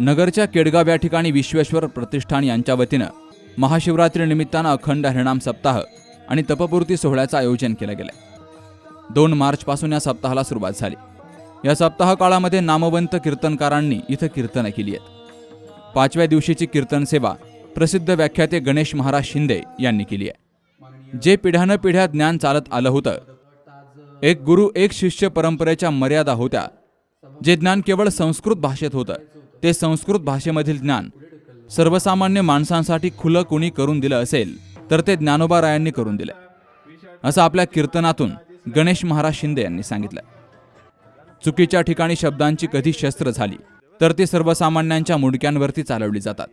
नगरच्या केडगाव या ठिकाणी विश्वेश्वर प्रतिष्ठान यांच्या वतीनं महाशिवरात्री निमित्तानं अखंड हरिणाम सप्ताह आणि तपपूर्ती सोहळ्याचं आयोजन केलं गेलं. दोन मार्चपासून या सप्ताहाला सुरुवात झाली. या सप्ताह काळामध्ये नामवंत कीर्तनकारांनी इथं कीर्तनं केली आहेत. पाचव्या दिवशीची कीर्तन सेवा प्रसिद्ध व्याख्याते गणेश महाराज शिंदे यांनी केली आहे. जे पिढ्यानं पिढ्या ज्ञान चालत आलं होतं एक गुरु एक शिष्य परंपरेच्या मर्यादा होत्या जे ज्ञान केवळ संस्कृत भाषेत होतं ते संस्कृत भाषेमधील ज्ञान सर्वसामान्य माणसांसाठी खुलं कुणी करून दिलं असेल तर ते ज्ञानोबा रायांनी करून दिलं. असं आपल्या कीर्तनातून गणेश महाराज शिंदे यांनी सांगितलं. चुकीच्या ठिकाणी शब्दांची कधी शस्त्र झाली तर ती सर्वसामान्यांच्या मुडक्यांवरती चालवली जातात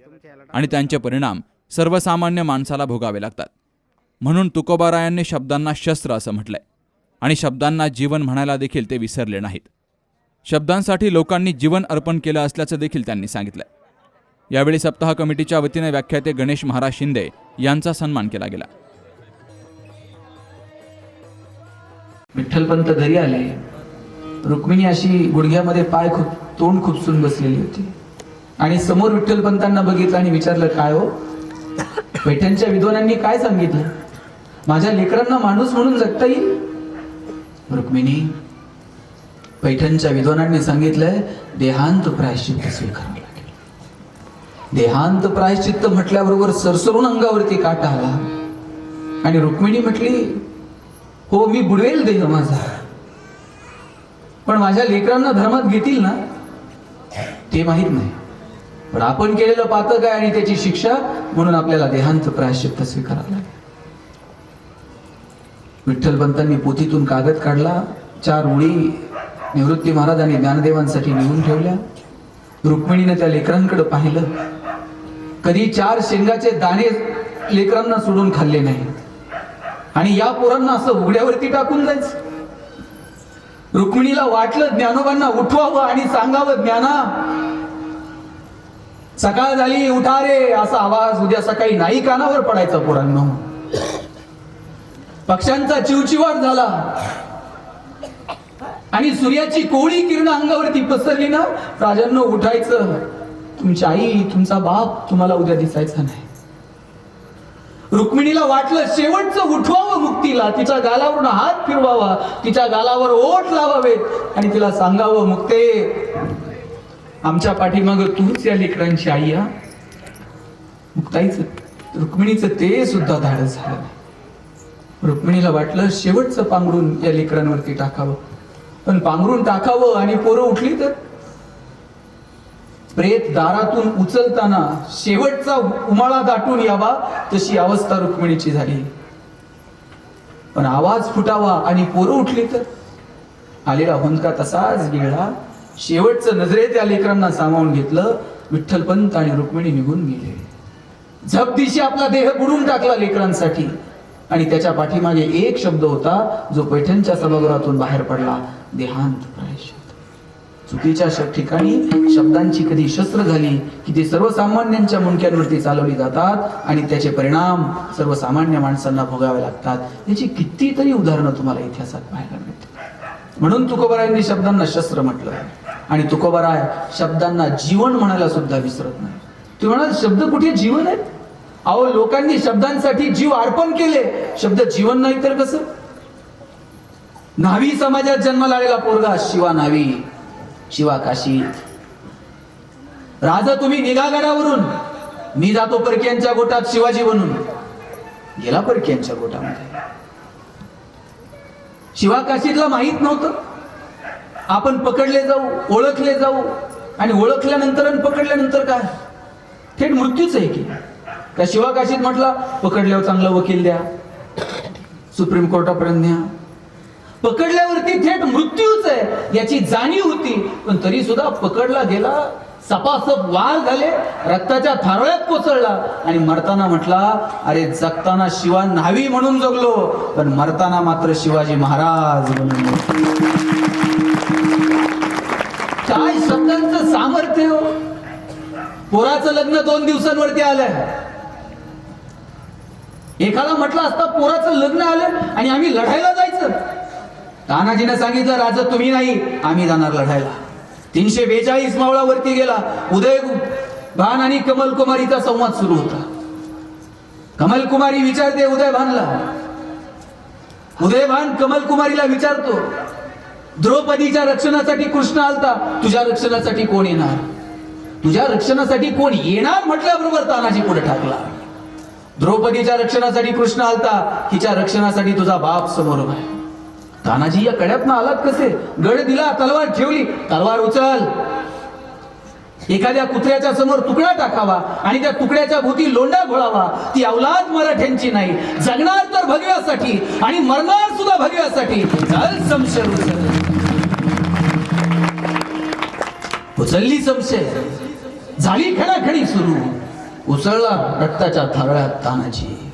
आणि त्यांचे परिणाम सर्वसामान्य माणसाला भोगावे लागतात. म्हणून तुकोबारायांनी शब्दांना शस्त्र असं म्हटलंय आणि शब्दांना जीवन म्हणायला देखील ते विसरले नाहीत. शब्दांसाठी लोकांनी जीवन अर्पण केलं असल्याचं देखील त्यांनी सांगितलं यावेळी सप्ताह कमिटीच्या वतीने व्याख्याते गणेश महाराज शिंदे यांचा सन्मान केला गेला. विठ्ठलपंत घरी आले. रुक्मिणी अशी गुडघ्यामध्ये पाय खूप तोंड खुपसून बसलेली होती. आणि समोर विठ्ठलपंतांना बघितलं आणि विचारलं काय हो? पेठ्यांच्या विद्वानांनी काय सांगितलं? माझ्या लेकरांना माणूस म्हणून जगता येईल? रुक्मिणी पैठणच्या विद्वानांनी सांगितलंय देहांत प्रायश्चित्त स्वीकारावं लागेल. देहांत प्रायश्चित्त म्हटल्याबरोबर सरसरून अंगावरती काटा आला. आणि रुक्मिणी म्हटली हो मी बुडवेल देह माझा. पण माझ्या लेकरांना धर्मात घेतील ना? ते माहीत नाही. पण आपण केलेलं पातक आहे आणि त्याची शिक्षा म्हणून आपल्याला देहांत प्रायश्चित्त स्वीकारावं लागेल. विठ्ठलपंतांनी पोथीतून कागद काढला चार उडी निवृत्ती महाराजांनी ज्ञानदेवांसाठी नेऊन ठेवल्या. रुक्मिणीने त्या लेकरांकडे पाहिलं. कधी चार शेंगाचे दाणे लेकरांना सोडून खाल्ले नाही. आणि या पोरांना असं उघड्यावरती टाकून जायच. रुक्मिणीला वाटलं ज्ञानोबांना उठवावं आणि सांगावं ज्ञाना सकाळ झाली उठा रे असा आवाज उद्या सकाळी नाही कानावर पडायचा पोरांनो. पक्ष्यांचा चिवचिवाट झाला. आणि सूर्याची कोळी किरण अंगावरती पसरली ना राजांनो उठायचं. तुमची आई तुमचा बाप तुम्हाला उद्या दिसायचा नाही. रुक्मिणीला वाटलं शेवटचं उठवावं मुक्तीला. तिच्या गालावरून हात फिरवावा. तिच्या गालावर ओठ लावावेत आणि तिला सांगावं मुक्ते आमच्या पाठीमाग तूच या लेकरांची आई हा मुक्ताईचं रुक्मिणीचं ते सुद्धा धाडस झालं रुक्मिणीला वाटलं शेवटचं पांघरून या लेकरांवरती टाकावं. पण पांघरून टाकावं आणि पोरं उठली तर? प्रेत दारातून उचलताना शेवटचा उमाळा दाटून यावा तशी अवस्था रुक्मिणीची झाली. पण आवाज फुटावा आणि पोरं उठली तर? आलेला हुंदका तसाच गेला शेवटचं नजरेत या लेकरांना सामावून घेतलं. विठ्ठलपंत आणि रुक्मिणी निघून गेले. झपदिशी आपला देह बुडून टाकला लेकरांसाठी. आणि त्याच्या पाठीमागे एक शब्द होता जो पैठणच्या सभागृहातून बाहेर पडला. देहांत प्रायश्चित. चुकीच्या ठिकाणी शब्दांची कधी शस्त्र झाली की ती सर्वसामान्यांच्या मुंडक्यांवरती चालवली जातात आणि त्याचे परिणाम सर्वसामान्य माणसांना भोगावे लागतात. याची कितीतरी उदाहरणं तुम्हाला इतिहासात पाहायला मिळतील. म्हणून तुकोबारायांनी शब्दांना शस्त्र म्हटलं. आणि तुकोबाराय शब्दांना जीवन म्हणायला सुद्धा विसरत नाही. तुम्ही म्हणाल शब्द कुठे जीवन आहेत? अहो लोकांनी शब्दांसाठी जीव अर्पण केले. शब्द जीवन नाही तर कसं? न्हावी समाजात जन्माला आलेला पोरगा शिवा न्हावी शिवा काशी. राजा तुम्ही निघा गडावरून मी जातो परक्यांच्या गोटात शिवाजी बनून. गेला परक्यांच्या गोटामध्ये. शिवा काशीतला माहीत नव्हतं. आपण पकडले जाऊ ओळखले जाऊ. आणि ओळखल्यानंतर आणि पकडल्यानंतर काय? थेट मृत्यूच आहे की? का शिवा काशीद म्हटला पकडल्यावर चांगला वकील द्या सुप्रीम कोर्टापर्यंत न्या. पकडल्यावरती थेट मृत्यूच आहे याची जाणीव होती पण तरी सुद्धा पकडला गेला. सपासप वार झाले रक्ताच्या थारोळ्यात कोसळला आणि मरताना म्हटला अरे जगताना शिवा न्हावी म्हणून जगलो पण मरताना मात्र शिवाजी महाराज म्हणून काय शब्दांचं सामर्थ्य? हो पोराचं लग्न दोन दिवसांवरती आलंय. एखादा म्हटलं असता पोराचं लग्न आलं आणि आम्ही लढायला जायचं. तानाजीने सांगितलं राजा तुम्ही नाही आम्ही जाणार लढायला. तीनशे बेचाळीस मावळावरती गेला. उदय भान आणि कमल कुमारीचा संवाद सुरू होता. कमल कुमारी विचारते उदय भानला. उदय भान कमल कुमारीला विचारतो द्रौपदीच्या रक्षणासाठी कृष्ण आलता तुझ्या रक्षणासाठी कोण येणार? तुझ्या रक्षणासाठी कोण येणार? म्हटल्याबरोबर तानाजी पुढे ठाकला. द्रौपदीच्या रक्षणासाठी कृष्ण आलता. हिच्या रक्षणासाठी तुझा बाप समोर उभा आहे. तानाजी या कड्यातनं आलात कसे? गड दिला तलवार ठेवली. तलवार उचल. एखाद्या कुत्र्याच्या समोर तुकडा टाकावा आणि त्या तुकड्याच्या भूती लोंडा घोळावा. ती अवलाद मराठ्यांची नाही. जगणार तर भगव्यासाठी आणि मरणार सुद्धा भगव्यासाठी. चल उचलली संशय. झाली खडाखडी सुरू. उसळला रक्ताच्या थारळ्यात तानाजी.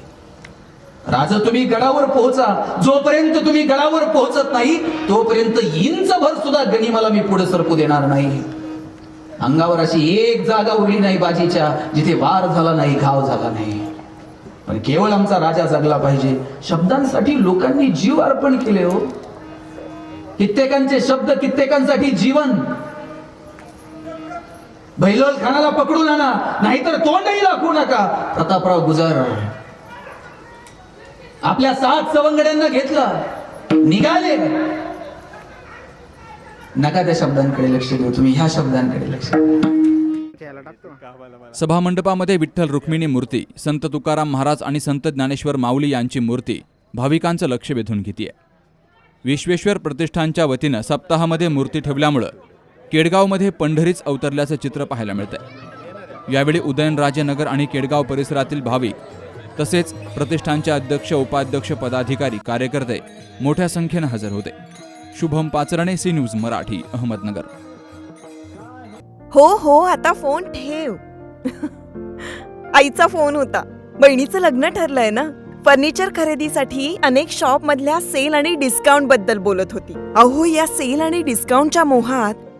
राज तुम्ही गडावर पोहोचा. जोपर्यंत तुम्ही गडावर पोहोचत नाही तोपर्यंत इंच भर सुद्धा गनिमाला मी पुढे सरकू देणार नाही. अंगावर अशी एक जागा उरली नाही बाजीच्या जिथे वार झाला नाही घाव झाला नाही. पण केवळ आमचा राजा जगला पाहिजे. शब्दांसाठी लोकांनी जीव अर्पण केले हो. कित्येकांचे शब्द कित्येकांसाठी जीवन. बैलोल खानाला पकडू ना नाहीतर तोंडही दाखवू नका. प्रतापराव गुजर आपल्या सात सवंगड्यांना घेतलं. निघाले. नका त्या शब्दांकडे लक्ष देऊ तुम्ही ह्या शब्दांकडे लक्ष द्या सभामंडपामध्ये विठ्ठल रुक्मिणी मूर्ती संत तुकाराम महाराज आणि संत ज्ञानेश्वर माऊली यांची मूर्ती भाविकांचं लक्ष वेधून घेतीये. विश्वेश्वर प्रतिष्ठानच्या वतीनं सप्ताहामध्ये मूर्ती ठेवल्यामुळं केडगावमध्ये पंढरीच अवतरल्याचं चित्र पाहायला मिळतंय. यावेळी उदयनराजे नगर आणि केडगाव परिसरातील भाविक तसेच प्रतिष्ठानचे अध्यक्ष उपाध्यक्ष पदाधिकारी कार्यकर्ते मोठ्या संख्येनं हजर होते. Shubham Pacharne C news Marathi Ahmednagar. हो हो आता फोन ठेव. आईचा फोन होता. बहिणीचं लग्न ठरलंय ना? फर्निचर खरेदीसाठी अनेक शॉप मधल्या सेल आणि डिस्काउंटबद्दल बोलत होती. अहो या सेल आणि डिस्काउंटच्या मोहात